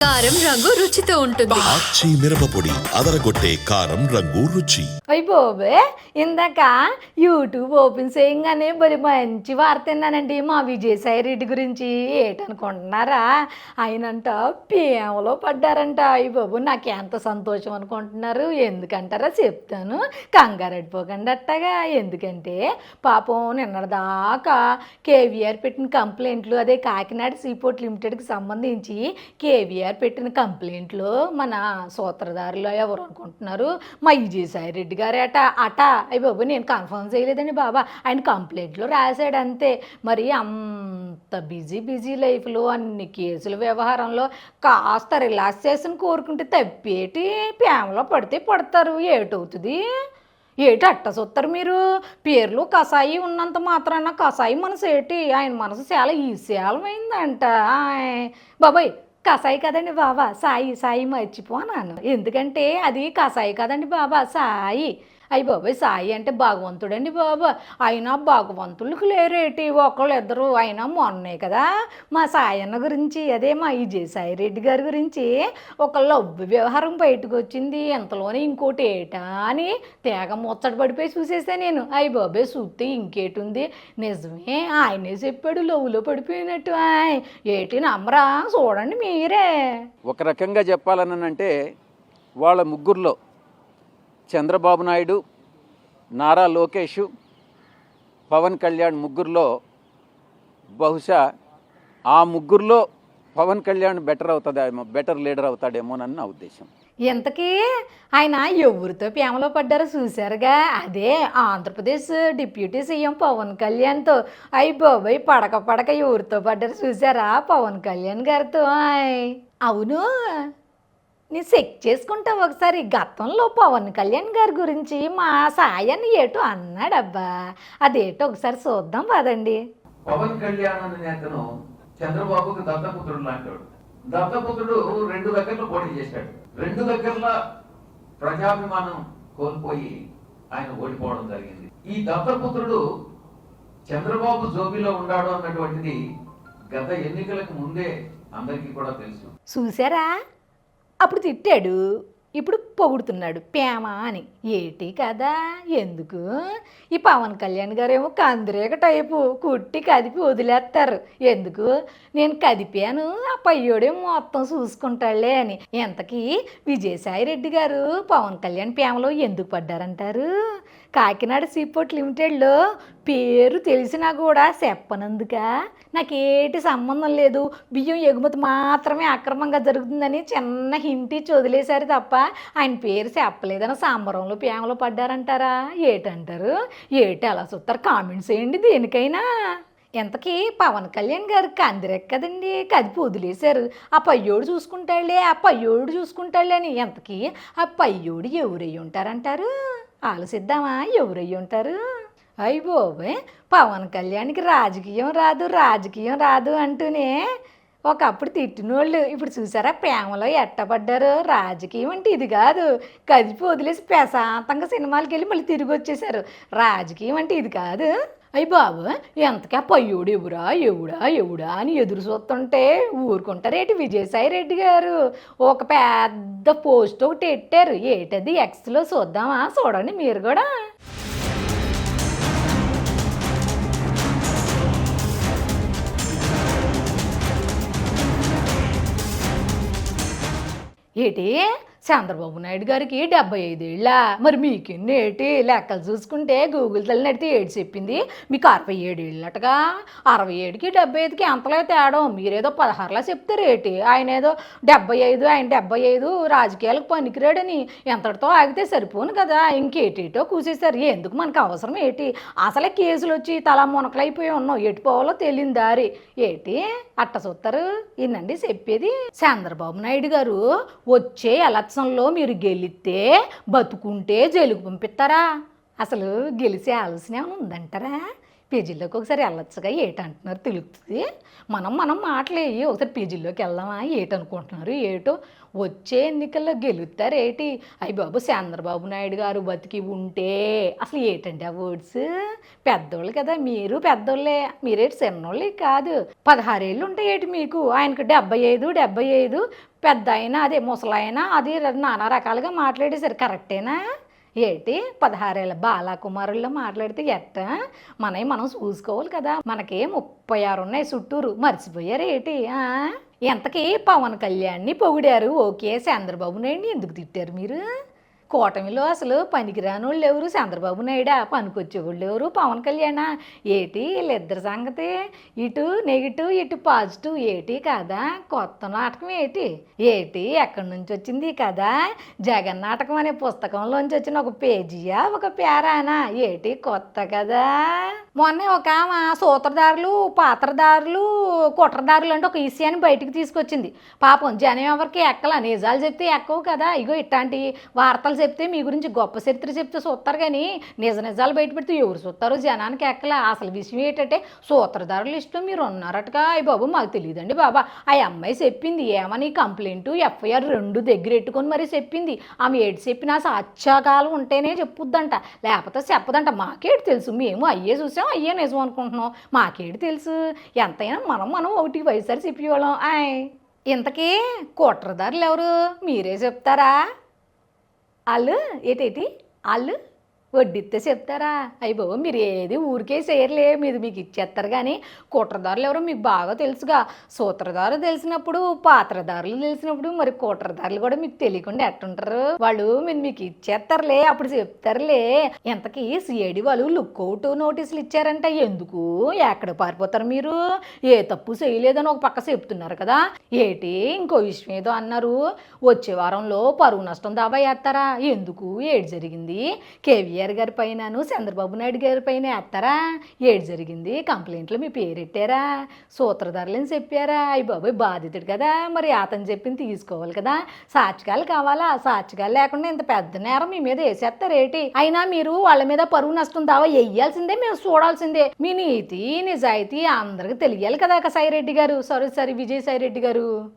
కారం రంగు రుచితో ఉంటుంది. ఆచి మిరపపొడి అదరగొట్టే కారం రంగు రుచి. అయ్యి బాబే ఇందాక యూట్యూబ్ ఓపెన్ చేయగానే మరి మంచి వార్త విన్నానండి మా విజయసాయి రెడ్డి గురించి. ఏటనుకుంటున్నారా? ఆయనంట పేమలో పడ్డారంట. అయ్యి బాబు నాకు ఎంత సంతోషం అనుకుంటున్నారు? ఎందుకంటారా చెప్తాను. కంగారెడిపోకండి అట్టగా. ఎందుకంటే పాపం నిన్నటిదాకా కేవీఆర్ పెట్టిన కంప్లైంట్లు అదే కాకినాడ సీపోర్ట్ లిమిటెడ్కి సంబంధించి కేవీఆర్ పెట్టిన కంప్లైంట్లో మన సూత్రధారులు ఎవరు అనుకుంటున్నారు? మా విజయసాయి రెడ్డి గారు అట. అట. అయ్యి బాబు నేను కన్ఫర్మ్ చేయలేదండి బాబా. ఆయన కంప్లైంట్లో రాశాడు అంతే. మరి అంత బిజీ బిజీ లైఫ్లో అన్ని కేసుల వ్యవహారంలో కాస్త రిలాక్స్ చేసిన కోరుకుంటే తప్పేటి? ప్రేమలో పడితే పడతారు. ఏటవుతుంది? ఏటి అట్టసొత్తారు చూస్తారు మీరు? పేర్లు కషాయి ఉన్నంత మాత్రాన కషాయి మనసు ఏటి ఆయన మనసు చాలా ఈశాలమైందంట. ఆయ్. బాబాయ్ కసాయి కదండి బాబా? సాయి సాయి మర్చిపోనాను. ఎందుకంటే అది కసాయి కదండి బాబా సాయి. అయ్యి బాబాయ్ సాయి అంటే భగవంతుడండి బాబా. అయినా భగవంతులకు లేరేటి? ఒకళ్ళు ఇద్దరు అయినా మొన్నే కదా. మా సాయన్న గురించి అదే మా విజయ సాయి రెడ్డి గారి గురించి ఒక లవ్ వ్యవహారం బయటకు వచ్చింది. ఇంతలోనే ఇంకోటి ఏటా అని తేగ ముచ్చట పడిపోయి చూసేసా నేను. అయ్యి బాబాయ్ చూస్తే ఇంకేటుంది? నిజమే ఆయనే చెప్పాడు లవ్లో పడిపోయినట్టు. ఆయ్ ఏటి నమ్మరా? చూడండి మీరే. ఒక రకంగా చెప్పాలనంటే వాళ్ళ ముగ్గురులో చంద్రబాబు నాయుడు నారా లోకేష్ పవన్ కళ్యాణ్ ముగ్గురులో బహుశా ఆ ముగ్గురులో పవన్ కళ్యాణ్ బెటర్ అవుతుందేమో బెటర్ లీడర్ అవుతాడేమోనని నా ఉద్దేశం. ఇంతకీ ఆయన ఎవరితో ప్రేమలో పడ్డారో చూశారుగా? అదే ఆంధ్రప్రదేశ్ డిప్యూటీ సీఎం పవన్ కళ్యాణ్తో. అయ్యి బాబాయ్ పడక పడక ఎవరితో పడ్డారో చూసారా పవన్ కళ్యాణ్ గారితో? ఆయ్. అవును. నీ చెక్ చేసుకుంటా ఒకసారి. గతంలో పవన్ కళ్యాణ్ గారి గురించి మా సాయన్ని ఏటో అన్నాడబ్బా. అదేటో ఒకసారి చూద్దాం పదండి. పవన్ కళ్యాణ్ అనే నేతను చంద్రబాబుకు దత్తపుత్రుడు లాంటాడు. దత్తపుత్రుడు రెండు దగ్గరలో పోటీ చేశాడు. రెండు దగ్గరలో ప్రజాభిమానం కోల్పోయి ఆయన ఓడిపోవడం జరిగింది. ఈ దత్తపుత్రుడు చంద్రబాబు జోబిలో ఉన్నాడు అన్నటువంటిది గత ఎన్నికలకు ముందే అందరికీ కూడా తెలుసు. చూసారా అప్పుడు తిట్టాడు. ఇప్పుడు పొగుడుతున్నాడు. ప్రేమ అని. ఏటి కదా? ఎందుకు? ఈ పవన్ కళ్యాణ్ గారేమో కందిరేక టైపు. కుట్టి కదిపి వదిలేస్తారు. ఎందుకు? నేను కదిపాను. ఆ పయ్యోడేమో మొత్తం చూసుకుంటాడులే అని. ఇంతకీ విజయసాయి రెడ్డి గారు పవన్ కళ్యాణ్ ప్రేమలో ఎందుకు పడ్డారంటారు? కాకినాడ సీపోర్ట్ లిమిటెడ్లో పేరు తెలిసినా కూడా చెప్పనందుక? నాకేటి సంబంధం లేదు. బియ్యం ఎగుమతి మాత్రమే అక్రమంగా జరుగుతుందని చిన్న హింటి చదిలేశారు తప్ప ఆయన పేరు చెప్పలేదని సాంబరంలో ప్రేమలో పడ్డారంటారా? ఏటంటారు? ఏటి అలా చూస్తారు కామెంట్స్ వేయండి దేనికైనా. ఎంతకీ పవన్ కళ్యాణ్ గారు కందిరెక్ కదండి? కదిపి వదిలేశారు. ఆ పయ్యోడు చూసుకుంటాడులే ఆ పయ్యోడు చూసుకుంటాడులే అని ఎంతకీ ఆ పయ్యోడు ఎవరై ఉంటారంటారు? ఆలోచిద్దామా? ఎవరయ్యి ఉంటారు అయ్యి బాబోయ్ పవన్ కళ్యాణ్కి రాజకీయం రాదు రాజకీయం రాదు అంటూనే ఒకప్పుడు తిట్టినోళ్ళు. ఇప్పుడు చూసారా ప్రేమలో ఎట్టబడ్డారు. రాజకీయం అంటే ఇది కాదు. కదిపి వదిలేసి ప్రశాంతంగా సినిమాలకి వెళ్ళి మళ్ళీ తిరిగి వచ్చేసారు రాజకీయం అంటే ఇది కాదు. అయ్యి బాబు ఎంతకా పయ్యోడు ఎవరా ఎవడా ఎవడా అని ఎదురు చూస్తుంటే ఊరుకుంటారేటి విజయసాయి రెడ్డి గారు? ఒక పెద్ద పోస్ట్ ఒకటి పెట్టారు ఏటది ఎక్స్లో చూద్దామా? చూడండి మీరు కూడా. ఏటి? చంద్రబాబు నాయుడు గారికి డెబ్బై ఐదేళ్ళ మరి మీకెన్ని ఏటి? లెక్కలు చూసుకుంటే గూగుల్ తల్లి నడితే ఏడు చెప్పింది. మీకు అరవై ఏడేళ్ళటగా అరవై ఏడుకి డెబ్బై ఐదుకి ఎంతలో తేడం? మీరేదో పదహారులా చెప్తారు ఏటి? ఆయన ఏదో డెబ్బై ఐదు ఆయన డెబ్బై ఐదు రాజకీయాలకు పనికిరాడని. ఎంతటితో ఆగితే సరిపోను కదా. ఇంకేటేటో కూసేశారు. ఎందుకు మనకు అవసరం ఏటి? అసలే కేసులు వచ్చి తల మునకలైపోయి ఉన్నాం ఎటు పోవాలో తెలియని దారి. ఏటి? అట్ట చూస్తారు ఈయనండి చెప్పేది చంద్రబాబు నాయుడు గారు. వచ్చే ఎలక్షన్లో మీరు గెలిస్తే బతుకుంటే జైలుకు పంపిస్తారా? అసలు గెలిచే ఆలోచన ఏమైనా ఉందంటారా? పేజీల్లోకి ఒకసారి వెళ్ళొచ్చుగా ఏటంటున్నారు తెలుస్తుంది. మనం మనం మాటలేయి ఒకసారి పేజీల్లోకి వెళ్దామా ఏటనుకుంటున్నారు ఏటో వచ్చే ఎన్నికల్లో గెలుస్తారు ఏంటి? అయ్యి బాబు చంద్రబాబు నాయుడు గారు బతికి ఉంటే అసలు ఏటండి ఆ వర్డ్స్? పెద్దోళ్ళు కదా మీరు పెద్దోళ్ళే మీరేటి చిన్నోళ్ళే కాదు. పదహారేళ్ళు ఉంటాయి ఏటి మీకు? ఆయనకు డెబ్బై ఐదు డెబ్బై ఐదు పెద్ద అయినా అదే ముసలాయన అది నానా రకాలుగా మాట్లాడేశారు కరెక్టేనా? ఏంటి? పదహారేళ్ళ బాలాకుమారుల్లో మాట్లాడితే ఎట్ట? మనవి మనం చూసుకోవాలి కదా. మనకి ముప్పై ఆరు ఉన్నాయి చుట్టూరు. మర్చిపోయారు ఏంటి? ఆ? ఎంతకీ పవన్ కళ్యాణ్ని పొగిడారు? ఓకే చంద్రబాబు నాయుడిని ఎందుకు తిట్టారు మీరు? కూటమిలో అసలు పనికిరాని వాళ్ళు ఎవరు? చంద్రబాబు నాయుడా పనికొచ్చేవాళ్ళు ఎవరు? పవన్ కళ్యాణ? ఏటి వీళ్ళిద్దరి సంగతి? ఇటు నెగిటివ్ ఇటు పాజిటివ్ ఏటి కదా? కొత్త నాటకం ఏటి? ఏటి ఎక్కడి నుంచి వచ్చింది కదా జగన్ నాటకం అనే పుస్తకంలోంచి వచ్చిన ఒక పేజీయా? ఒక పేరానా ఏటి కొత్త కదా మొన్న ఒక ఆమె సూత్రధారులు పాత్రదారులు కుట్రదారులు అంటే ఒక విషయాన్ని బయటికి తీసుకొచ్చింది. పాపం జనం ఎవరికి ఎక్కల? నిజాలు చెప్తే ఎక్కవు కదా? ఇగో ఇట్లాంటి వార్తలు చెప్తే మీ గురించి గొప్ప చరిత్ర చెప్తే చూస్తారు కానీ నిజ నిజాలు బయట పెడితే ఎవరు చూస్తారు? జనానికి ఎక్కల? అసలు విషయం ఏంటంటే సూత్రధారుల లిస్టులో మీరు ఉన్నారటగా అయ్యి బాబు. మాకు తెలియదండి బాబా. ఆ అమ్మాయి చెప్పింది ఏమని? కంప్లైంట్ ఎఫ్ఐఆర్ రెండు దగ్గర పెట్టుకొని మరీ చెప్పింది. ఆమె ఏడు చెప్పినా సాక్ష్యాకాలం ఉంటేనే చెప్పుద్దంట. లేకపోతే చెప్పదంట. మాకేటి తెలుసు? మేము అయ్యే చూసాం అయ్యే నిజం అనుకుంటున్నాం. మాకేటి తెలుసు? ఎంతైనా మనం మనం ఒకటి వైఎస్ఆర్ చెప్పేవాళ్ళం ఆయ్ ఇంతకీ కుట్రదారులు ఎవరు? మీరే చెప్తారా? అల్ ఏటేటి అల్ వడ్డిస్తే చెప్తారా? అయ్యి బాబు మీరు ఏది ఊరికే చేయర్లే మీరు మీకు ఇచ్చేస్తారు కానీ కుట్రదారులు ఎవరో మీకు బాగా తెలుసుగా. సూత్రధారులు తెలిసినప్పుడు పాత్రదారులు తెలిసినప్పుడు మరి కుట్రదారులు కూడా మీకు తెలియకుండా ఎట్టుంటారు? వాళ్ళు మీరు మీకు ఇచ్చేస్తారులే అప్పుడు చెప్తారులే. ఎంతకీ సిఐడి వాళ్ళు లుక్అవుట్ నోటీసులు ఇచ్చారంట. ఎందుకు? ఎక్కడ పారిపోతారు మీరు? ఏ తప్పు చేయలేదని ఒక పక్క చెప్తున్నారు కదా. ఏటి? ఇంకో విషయం ఏదో అన్నారు. వచ్చే వారంలో పరువు నష్టం దాబా వేస్తారా ఎందుకు? ఏడు జరిగింది? కేవీఆర్ గారి పైనను చంద్రబాబు నాయుడు గారి పైన వేస్తారా ఏడు జరిగింది కంప్లైంట్లో మీ పేరెట్టారా? సూత్రధారులని చెప్పారా? అయ్యి బాబాయ్ బాధితుడు కదా మరి అతను చెప్పింది తీసుకోవాలి కదా. సాక్ష్యాలు కావాలా? సాక్ష్యాలు లేకుండా ఇంత పెద్ద నేరం మీ మీద వేసేస్తారేటి అయినా మీరు వాళ్ళ మీద పరువు నష్టం దావా వేయాల్సిందే మేము చూడాల్సిందే. మీ నీతి నిజాయితీ అందరికి తెలియాలి కదా సాయిరెడ్డి గారు. సారీ సారీ విజయసాయి రెడ్డి గారు.